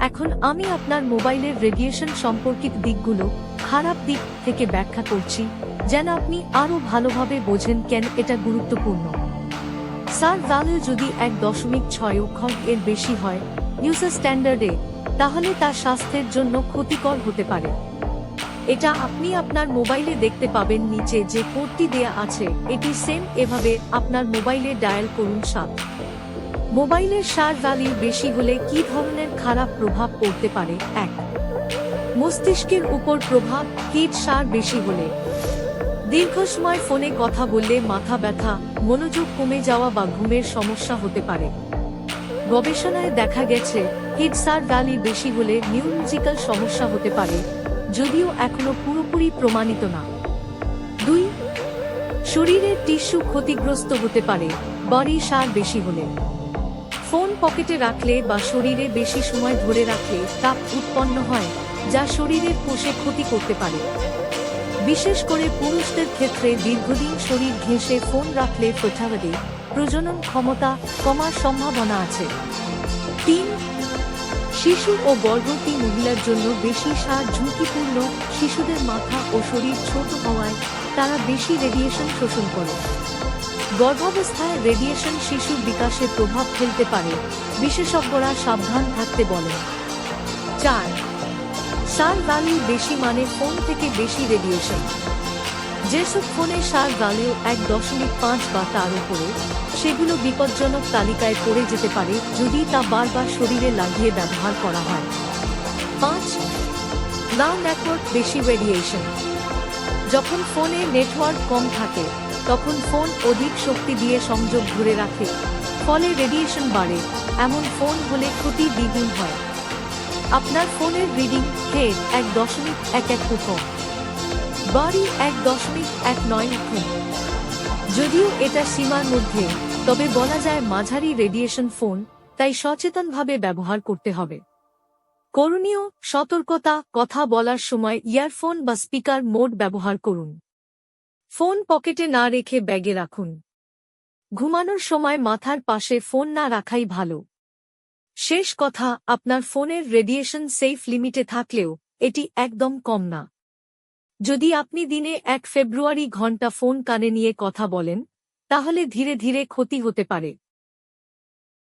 এখন আমি আপনার মোবাইলের রেডিয়েশন সম্পর্কিত দিকগুলো, খারাপ দিক থেকে ব্যাখ্যা করছি, যেন আপনি আরও ভালোভাবে বোঝেন কেন এটা গুরুত্বপূর্ণ। সার ভ্যালু যদি এক দশমিক ছয় অক্ষর এর বেশি হয় ইউজার স্ট্যান্ডার্ডে তাহলে তা স্বাস্থ্যের জন্য ক্ষতিকর হতে পারে। এটা আপনি আপনার মোবাইলে দেখতে পাবেন নিচে যে কোডটি দেয়া আছে, এটি সেম এভাবে আপনার মোবাইলে ডায়াল করুন সাত। মোবাইলের সার ভ্যালু বেশি হলে কি ধরনের খারাপ প্রভাব পড়তে পারে? এক, মস্তিষ্কের উপর প্রভাব হিট সার বেশি হলে। দীর্ঘ সময় ফোনে কথা বললে মাথা ব্যথা, মনোযোগ কমে যাওয়া বা ঘুমের সমস্যা হতে পারে। গবেষণায় দেখা গেছে হিটসার ভ্যালি বেশি হলে নিউরোলজিক্যাল সমস্যা হতে পারে, যদিও এখনও পুরোপুরি প্রমাণিত না। দুই শরীরের টিস্যু ক্ষতিগ্রস্ত হতে পারে, বডি সার বেশি হলে। ফোন পকেটে রাখলে বা শরীরে বেশি সময় ধরে রাখলে তাপ উৎপন্ন হয়, যা শরীরের কোষে ক্ষতি করতে পারে। বিশেষ করে পুরুষদের ক্ষেত্রে দীর্ঘদিন শরীর ঘেঁষে ফোন রাখলে ফোটাবাদে প্রজনন ক্ষমতা কমার সম্ভাবনা আছে। তিন, শিশু ও গর্ভবতী মহিলার জন্য বেশি সার ঝুঁকিপূর্ণ শিশুদের মাথা ও শরীর ছোট হওয়ায় তারা বেশি রেডিয়েশন শোষণ করে। গর্ভাবস্থায় রেডিয়েশন শিশুর বিকাশে প্রভাব ফেলতে পারে, বিশেষজ্ঞরা সাবধান থাকতে বলেন। চার, সার ভ্যালু বেশি মানে ফোন থেকে বেশি রেডিয়েশন যেসব ফোনে সার ভ্যালু এক দশমিক পাঁচ বা তার উপরে, সেগুলো বিপজ্জনক তালিকায় পড়ে যেতে পারে যদি তা বারবার শরীরে লাগিয়ে ব্যবহার করা হয়। পাঁচ না নেটওয়ার্ক বেশি রেডিয়েশন যখন ফোনে নেটওয়ার্ক কম থাকে তখন ফোন অধিক শক্তি দিয়ে সংযোগ ধরে রাখে। ফলে রেডিয়েশন বাড়ে। এমন ফোন হলে ক্ষতি দ্বিগুণ হয়। আপনার ফোনের রিডিং হেড এক দশমিক এক এক হুকম বাড়ি এক দশমিক এক নয় হুকম যদিও এটা সীমার মধ্যে, তবে বলা যায় মাঝারি রেডিয়েশন ফোন তাই সচেতনভাবে ব্যবহার করতে হবে। করণীয়, সতর্কতা, কথা বলার সময় ইয়ারফোন বা স্পিকার মোড ব্যবহার করুন। ফোন পকেটে না রেখে ব্যাগে রাখুন। ঘুমানোর সময় মাথার পাশে ফোন না রাখাই ভালো। শেষ কথা, আপনার ফোনের রেডিয়েশন সেফ লিমিটে থাকলেও, এটি একদম কম না। যদি আপনি দিনে এক ফেব্রুয়ারি ঘণ্টা ফোন কানে নিয়ে কথা বলেন, তাহলে ধীরে ধীরে ক্ষতি হতে পারে।